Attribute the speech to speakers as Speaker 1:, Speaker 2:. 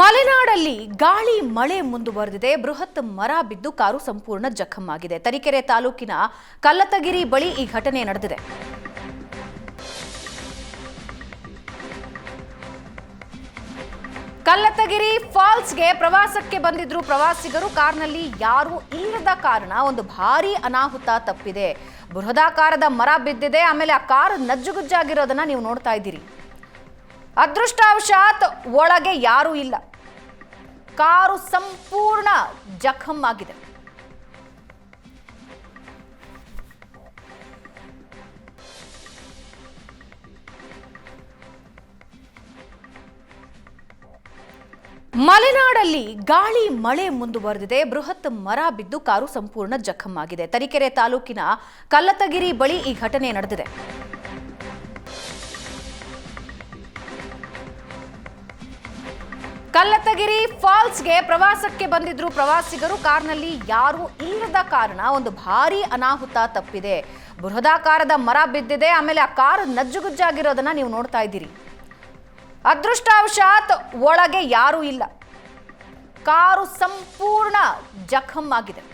Speaker 1: ಮಲೆನಾಡಲ್ಲಿ ಗಾಳಿ, ಮಳೆ ಮುಂದುವರೆದಿದೆ. ಬೃಹತ್ ಮರ ಬಿದ್ದು ಕಾರು ಸಂಪೂರ್ಣ ಜಖಮ್ಮಾಗಿದೆ ತರೀಕೆರೆ ತಾಲೂಕಿನ ಕಲ್ಲತಗಿರಿ ಬಳಿ ಈ ಘಟನೆ ನಡೆದಿದೆ. ಕಲ್ಲತಗಿರಿ ಫಾಲ್ಸ್ಗೆ ಪ್ರವಾಸಕ್ಕೆ ಬಂದಿದ್ರು ಪ್ರವಾಸಿಗರು ಕಾರ್ನಲ್ಲಿ ಯಾರೂ ಇಲ್ಲದ ಕಾರಣ ಒಂದು ಭಾರಿ ಅನಾಹುತ ತಪ್ಪಿದೆ. ಬೃಹದಾಕಾರದ ಮರ ಬಿದ್ದಿದೆ. ಆಮೇಲೆ ಆ ಕಾರು ನಜ್ಜುಗುಜ್ಜಾಗಿರೋದನ್ನ ನೀವು ನೋಡ್ತಾ ಇದ್ದೀರಿ. ಅದೃಷ್ಟವಶಾತ್ ಒಳಗೆ ಯಾರೂ ಇಲ್ಲ. ಕಾರು ಸಂಪೂರ್ಣ ಜಖಂ ಆಗಿದೆ. ಮಲೆನಾಡಲ್ಲಿ ಗಾಳಿ ಮಳೆ ಮುಂದುವರೆದಿದೆ. ಬೃಹತ್ ಮರ ಬಿದ್ದು ಕಾರು ಸಂಪೂರ್ಣ ಜಖಂ ಆಗಿದೆ. ತರೀಕೆರೆ ತಾಲೂಕಿನ ಕಲ್ಲತಗಿರಿ ಬಳಿ ಈ ಘಟನೆ ನಡೆದಿದೆ. ಕಲ್ಲತ್ತಗಿರಿ ಫಾಲ್ಸ್ಗೆ ಪ್ರವಾಸಕ್ಕೆ ಬಂದಿದ್ರು ಪ್ರವಾಸಿಗರು ಕಾರ್ನಲ್ಲಿ ಯಾರೂ ಇಲ್ಲದ ಕಾರಣ ಒಂದು ಭಾರಿ ಅನಾಹುತ ತಪ್ಪಿದೆ. ಬೃಹದಾಕಾರದ ಮರ ಬಿದ್ದಿದೆ, ಆಮೇಲೆ ಆ ಕಾರು ನಜ್ಜುಗುಜ್ಜಾಗಿರೋದನ್ನ ನೀವು ನೋಡ್ತಾ ಇದ್ದೀರಿ. ಅದೃಷ್ಟವಶಾತ್ ಒಳಗೆ ಯಾರೂ ಇಲ್ಲ. ಕಾರು ಸಂಪೂರ್ಣ ಜಖಮ್ ಆಗಿದೆ.